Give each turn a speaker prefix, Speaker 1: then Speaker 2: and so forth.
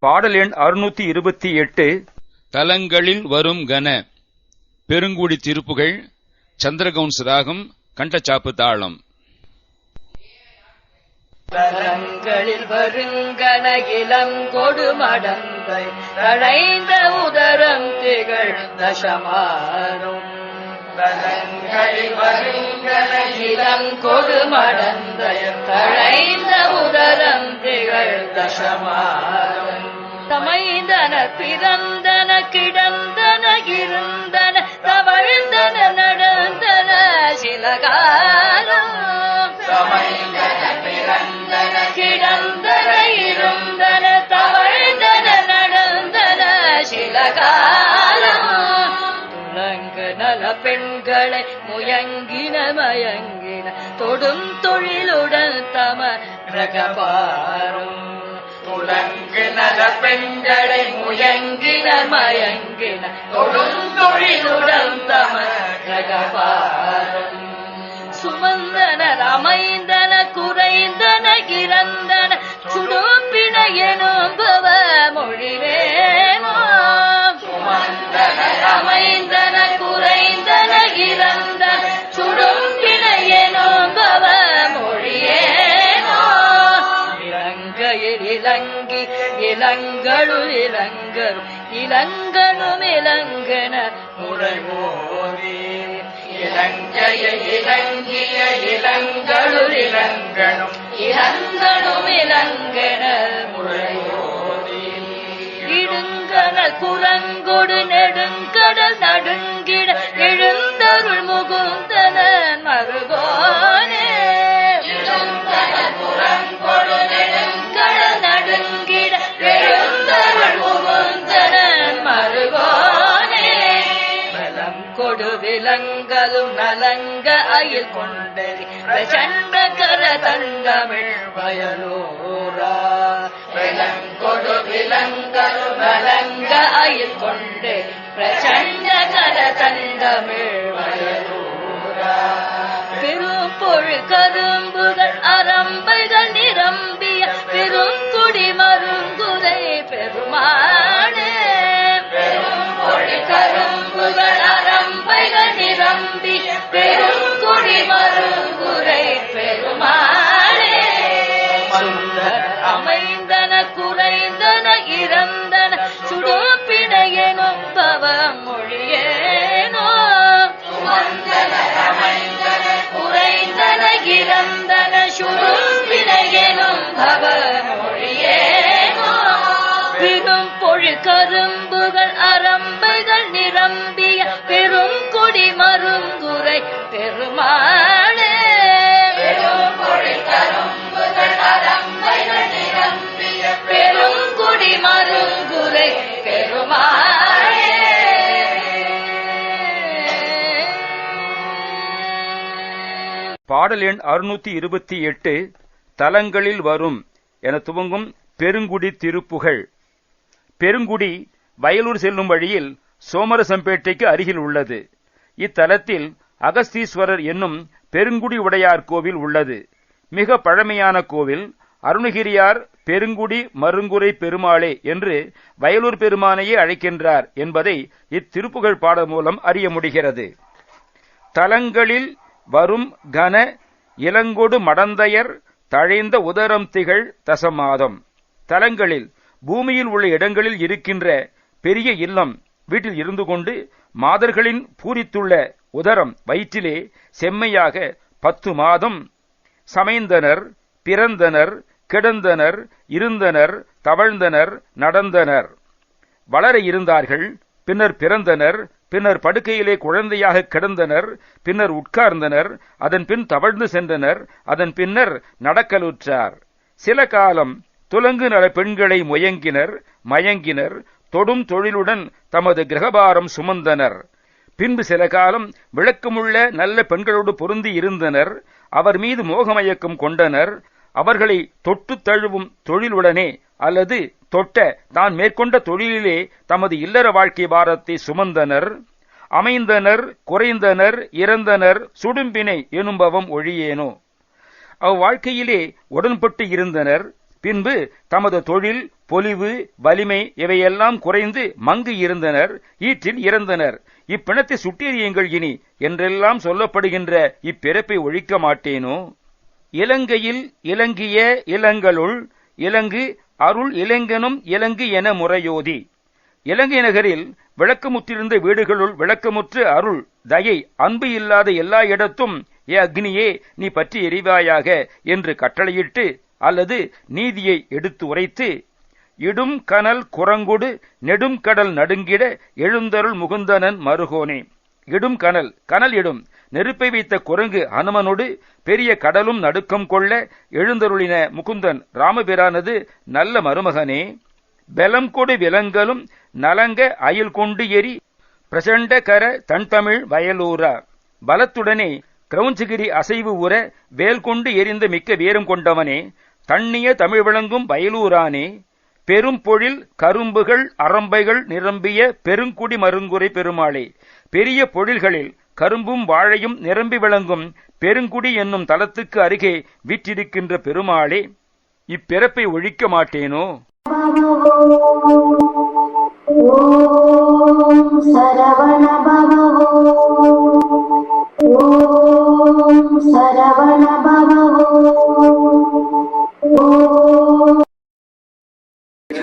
Speaker 1: பாடல் எண் அறுநூத்தி இருபத்தி எட்டு.
Speaker 2: தலங்களில் வரும் கன. பெருங்குடி திருப்புகள் சந்திரகவுன்ஸ் ராகம் கண்டச்சாப்பு தாளம்.
Speaker 3: தலங்களில் வருங்கன இளங்கொடு மடந்தை தழைந்த உதரம் திகழ் தசமாறும் தலங்களில் வருங்கன இளங்கொடு மடந்தை தழைந்த உதரம் திகழ் தசமாறும் தமைந்தன பிறந்தன கிடந்த பெண்களை முயங்கின மயங்கின. தொடும் தொழிலுடன் தம பிரகபாரும் துலங்கு நல பெண்களை முயங்கின மயங்கின. தொடும் தொழிலுடன் தம சுமந்த இளங்கனும் இளங்கன. முறைவோரே இலங்கைய இலங்கிய இளங்களுள் இளங்கனும் இளங்கனும் இளங்கன. முறையோரே இடுங்கனல் குரங்கொடு நிலங்களும் நலங்க அயில் கொண்டறி பிரச்சண்ட கர தங்கமிழ் வயலூரா. விலங்கொடு விலங்கலும் நலங்க அயில் கொண்டு பிரச்சண்ட கர தங்கமிழ் வயலூரா. திருப்பொழு கரு கரும்புகள் அரம்பைகள் நிரம்பிய பெரும் கொடி மருங்குரை பெருமாளே! பெரும் கொடி மருங்குரை பெருமாளே!
Speaker 1: பாடல் எண் அறுநூத்தி இருபத்தி எட்டு தலங்களில் வரும் என துவங்கும் பெருங்குடி திருப்புகழ் பெருங்குடி வயலூர் செல்லும் வழியில் சோமரசம்பேட்டைக்கு அருகில் உள்ளது. இத்தலத்தில் அகஸ்தீஸ்வரர் என்னும் பெருங்குடி உடையார் கோவில் உள்ளது. மிக பழமையான கோவில். அருணகிரியார் பெருங்குடி மருங்குரை பெருமாளே என்று வயலூர் பெருமானையே அழைக்கின்றார் என்பதை இத்திருப்புகழ் பாடல் மூலம் அறிய முடிகிறது. தலங்களில் வரும் கன இளங்கொடு மடந்தையர் தழைந்த உதரம் திகழ் தசமாதம் தலங்களில் பூமியில் உள்ள இடங்களில் இருக்கின்ற பெரிய இல்லம் வீட்டில் இருந்து கொண்டு மாதர்களின் பூரித்துள்ள உதரம் வயிற்றிலே செம்மையாக பத்து மாதம் சமைந்தனர் பிறந்தனர் கிடந்தனர் இருந்தனர் தவழ்ந்தனர் நடந்தனர். வளர இருந்தார்கள் பின்னர் பிறந்தனர் பின்னர் படுக்கையிலே குழந்தையாக கிடந்தனர் பின்னர் உட்கார்ந்தனர் அதன் பின் தவழ்ந்து சென்றனர் அதன் பின்னர் நடக்கலுற்றார். சில காலம் துலங்கு நல பெண்களை முயங்கினர் மயங்கினர் தொடும் தொழிலுடன் தமது கிரகபாரம் சுமந்தனர். பின்பு சில காலம் விளக்கமுள்ள நல்ல பெண்களோடு பொருந்தி இருந்தனர். அவர் மீது மோகமயக்கம் கொண்டனர். அவர்களை தொட்டு தழுவும் தொழிலுடனே அல்லது தொட்ட தான் மேற்கொண்ட தொழிலிலே தமது இல்லற வாழ்க்கை பாரத்தை சுமந்தனர். அமைந்தனர் குறைந்தனர் இறந்தனர் சுடும்பினை எனும்பவம் ஒழியேனோ? அவ்வாழ்க்கையிலே உடன்பட்டு இருந்தனர். பின்பு தமது தொழில் பொலிவு வலிமை இவையெல்லாம் குறைந்து மங்கு இருந்தனர் ஈற்றில் இறந்தனர். இப்பிணத்தை சுட்டெறியுங்கள் இனி என்றெல்லாம் சொல்லப்படுகின்ற இப்பிறப்பை ஒழிக்க மாட்டேனோ? இலங்கையில் இலங்கிய இளங்களுள் இலங்கு அருள் இலங்கனும் இலங்கு என முறையோதி. இலங்கை நகரில் விளக்கமுற்றிருந்த வீடுகளுள் விளக்கமுற்று அருள் தயை அன்பு இல்லாத எல்லா இடத்தும் ஏ அக்னியே நீ பற்றி எரிவாயாக என்று கட்டளையிட்டு அல்லது நீதியை எடுத்து உரைத்து இடும் கனல் குரங்குடு நெடும் கடல் நடுங்கிட எழுந்தருள் முகுந்தனன் மருகோனே. இடும் கனல் கனல் இடும். நெருப்பை வைத்த குரங்கு அனுமனோடு பெரிய கடலும் நடுக்கம் கொள்ள எழுந்தருளின முகுந்தன் ராமபிரானது நல்ல மருமகனே. பெலம் கொடு விலங்கலும் நலங்க அயில் கொண்டு எரி பிரசண்ட கர தன்தமிழ் வயலூரா. பலத்துடனே கிரௌஞ்சகிரி அசைவு உற வேல் கொண்டு எரிந்த மிக்க வீரம் கொண்டவனே. தண்ணிய தமிழ் விளங்கும் வயலூரானே பெரும்பொழில் கரும்புகள் அரம்பைகள் நிரம்பிய பெருங்குடி மருங்குறை பெருமாளே. பெரிய பொழில்களில் கரும்பும் வாழையும் நிரம்பி விளங்கும் பெருங்குடி என்னும் தலத்துக்கு அருகே விற்றிருக்கின்ற பெருமாளே இப்பிறப்பை ஒழிக்க மாட்டேனோ?